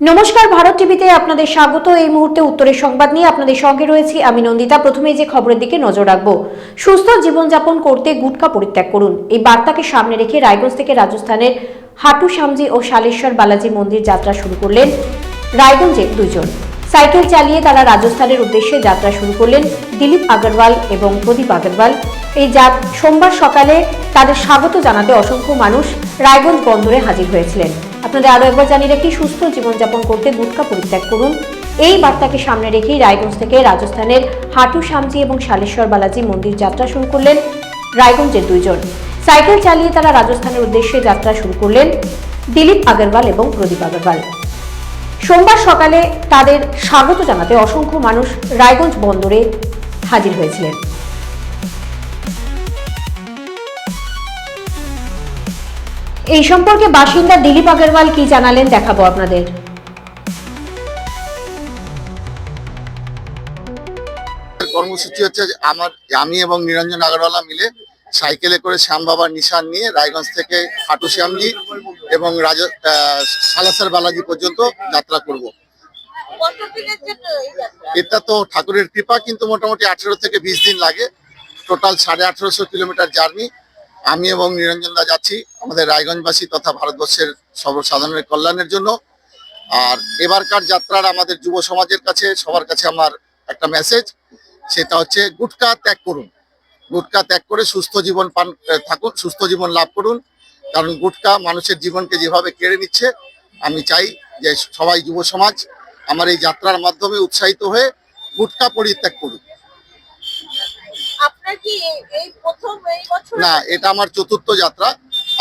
নমস্কার, ভারত টিভিতে আপনাদের স্বাগত। এই মুহূর্তে উত্তরের সংবাদ নিয়ে আপনাদের সঙ্গে রয়েছি আমি নন্দিতা। প্রথমে যে খবরের দিকে নজর রাখব, সুস্থ জীবনযাপন করতে গুটকা পরিত্যাগ করুন। এই বার্তাকে সামনে রেখে রায়গঞ্জ থেকে রাজস্থানের হাটু সামজি ও শালেশ্বর বালাজি মন্দির যাত্রা শুরু করলেন রায়গঞ্জের দুইজন। সাইকেল চালিয়ে তারা রাজস্থানের উদ্দেশ্যে যাত্রা শুরু করলেন দিলীপ আগরওয়াল এবং প্রদীপ আগরওয়াল। এই যাত সোমবার সকালে তাদের স্বাগত জানাতে অসংখ্য মানুষ রায়গঞ্জ বন্দরে হাজির হয়েছিলেন। আপনাদের আরও একবার জানিয়ে রাখি, সুস্থ জীবনযাপন করতে গুটকা পরিত্যাগ করুন। এই বার্তাকে সামনে রেখেই রায়গঞ্জ থেকে রাজস্থানের হাটু সামজি এবং শালেশ্বর বালাজি মন্দির যাত্রা শুরু করলেন রায়গঞ্জের দুইজন। সাইকেল চালিয়ে তারা রাজস্থানের উদ্দেশ্যে যাত্রা শুরু করলেন দিলীপ আগরওয়াল এবং প্রদীপ আগরওয়াল। সোমবার সকালে তাদের স্বাগত জানাতে অসংখ্য মানুষ রায়গঞ্জ বন্দরে হাজির হয়েছিলেন। এই সম্পর্কে বাসিন্দা দিলীপ আগরওয়াল কি জানালেন, দেখাবো আপনাদের। কর্মসূচি হচ্ছে আমার, আমি এবং নিরঞ্জন আগরওয়ালা মিলে সাইকেলে করে শ্যাম বাবার নিশান নিয়ে রায়গঞ্জ থেকে খাটু শ্যামজি এবং সালাসার বালাজি পর্যন্ত যাত্রা করব। এটা তো ঠাকুরের কৃপা, কিন্তু মোটামুটি আঠেরো থেকে বিশ দিন লাগে। টোটাল সাড়ে আঠেরোশো কিলোমিটার জার্নি। আমি এবং নিরঞ্জন দা যাচ্ছি আমাদের রায়গঞ্জবাসী তথা ভারতবর্ষের সর্বসাধারণের কল্যাণের জন্য। আর এবারকার যাত্রার আমাদের যুব সমাজের কাছে, সবার কাছে আমার একটা মেসেজ সেটা হচ্ছে গুটকা ত্যাগ করুন। গুটকা ত্যাগ করে সুস্থ জীবন পান থাকুন, সুস্থ জীবন লাভ করুন। কারণ গুটকা মানুষের জীবনকে যেভাবে কেড়ে নিচ্ছে, আমি চাই যে সবাই যুব সমাজ আমার এই যাত্রার মাধ্যমে উৎসাহিত হয়ে গুটকা পরিত্যাগ করুন আপনার কি এই- না এটা আমার চতুর্থ যাত্রা।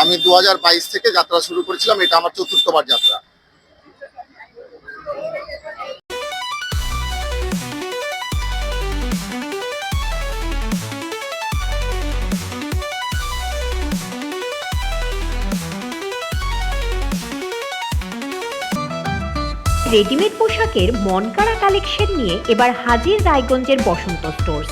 আমি দুই হাজার বাইশ থেকে যাত্রা শুরু করেছিলাম এটা আমার চতুর্থবার যাত্রা। রেডিমেড পোশাকের মনকাড়া কালেকশন নিয়ে এবার হাজির রায়গঞ্জের বসন্ত স্টোর্স